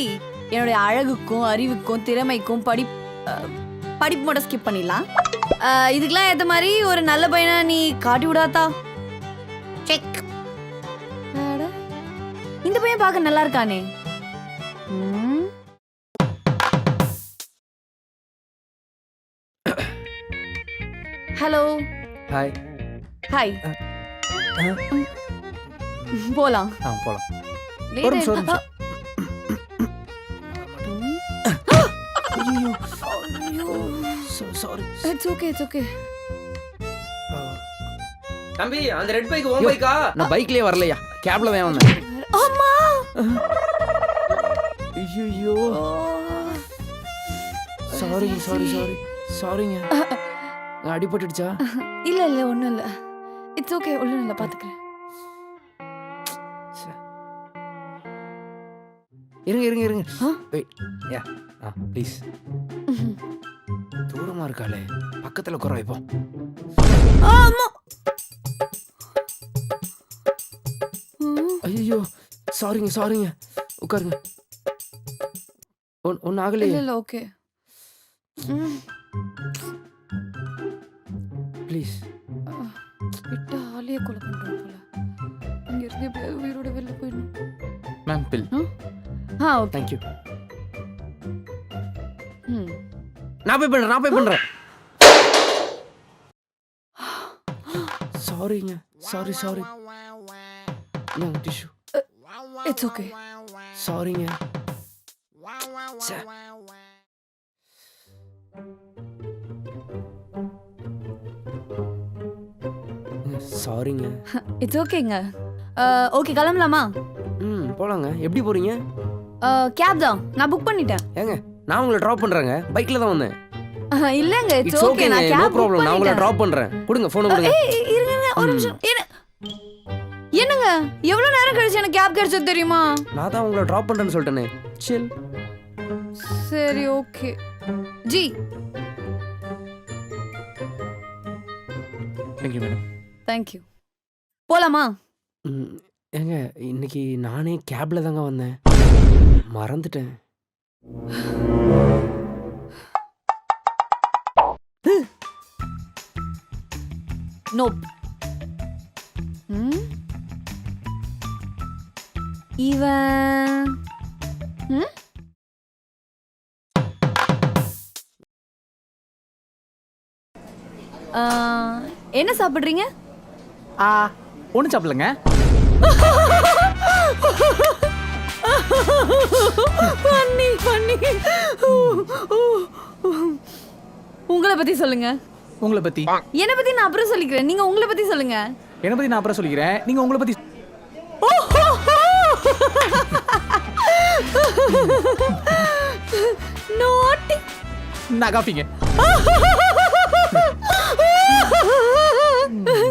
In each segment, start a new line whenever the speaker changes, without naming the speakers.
என்னுடைய அழகுக்கும் அறிவுக்கும் திறமைக்கும் படி படிப்பு மட்டும் ஸ்கிப் பண்ணிடலாம். இதுக்கெல்லாம் ஏத்த மாதிரி ஒரு நல்ல பையனா நீ காட்டி விடாதா செக் இந்த பையன் பார்க்க நல்லா இருக்கானே. ஹலோ.
Hi
hi. போலாம்.
போலாம்.
ஆயிடுச்சு.
Sorry
it's okay it's okay
தம்பி அந்த ரெட் பைக் ஓ பைக்கா
நான் பைக்லயே வரலையா? கேப்ல தான் வந்தேன்.
அம்மா!
ஐயோ சாரிங்க சாரி சாரி சாரிங்க அடிபட்டுடுச்சா?
இல்ல இல்ல ஒண்ணும் இல்ல. இட்ஸ் ஓகே ஒண்ணும் இல்ல பாத்துக்கிறேன்.
இருங்க இருங்க இருங்க? வெயிட் யா ஆ ப்ளீஸ் தூரமா இருக்காளே. பக்கத்துல குறை வைப்போம். ஐயோ சாரிங்க சாரிங்க உட்காருங்க. ஒன் ஒன்றும்
இல்ல
ஆகலையே.
இல்ல ஓகே.
ப்ளீஸ்
விட்டா ஆளையே கொலை பண்றோம் போல. இங்க இருந்து எப்படியாவது உயிரோட வெளில போயிடணும்.
மேம் பில்
ஆ? ஓகே.
தேங்க்யூ
ம்.
நான் போய் பண்றேன் நான் போய் பண்றேன். சாரிங்க சாரி சாரி நாங்க டிஷ்யூ
இட்ஸ் ஓகே
சாரிங்க. சாரிங்க
இட்ஸ் ஓகேங்க ஓகே கிளம்பலாமா?
ம் போலாங்க. எப்படி போறீங்க?
கேப் தான். நான் புக் பண்ணிட்டேன்.
ஏங்க? நான் உங்களை ட்ராப் பண்றேங்க. பைக்ல தான் வந்தேன்.
இல்லங்க இட்ஸ் ஓகே நான்
நோ ப்ராப்ளம் நான் உங்களை ட்ராப் பண்றேன். கொடுங்க ஃபோன் கொடுங்க.
இருங்க ஒரு நிமிஷம். என்ன? என்னங்க? எவ்வளவு நேரம் கழிச்சு எனக்கு கேப் கிடைச்சது தெரியுமா?
நான் தான் உங்களை ட்ராப் பண்றேன்னு சொல்லிட்டேனே. சில்
சரி okay ji.
Thank you madam
thank you போலாமா?
ஏங்க இன்னைக்கு நானே கேப்ல தாங்க வந்தேன். மறந்துட்டேன்.
நோப். இவன் என்ன சாப்பிடுறீங்க?
ஆ ஒன்றும் சாப்பிடலங்க.
பண்ணி பண்ணி. உங்களை பத்தி சொல்லுங்க.
உங்களை பத்தி.
என்ன பத்தி நான் அப்புறம் சொல்லிக்கிறேன். நீங்க உங்களை பத்தி சொல்லுங்க.
என்னை பத்தி நான் அப்புறம் சொல்லிக்கிறேன். நீங்க உங்களை பத்தி
நோட்டி
நான் காப்பிங்க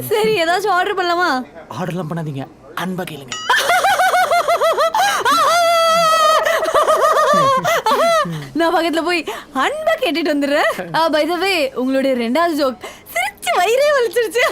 சரி ஏதாச்சும் ஆர்டர் பண்ணலாமா?
ஆர்டர்லாம் பண்ணாதீங்க. அன்பா கேளுங்க.
நான் பக்கத்துல போய் அன்பா கேட்டுட்டு வந்துடுறேன். பை த வே உங்களுடைய ரெண்டாவது ஜோக் சிரிச்சு வயிறே வலிச்சிருச்சு.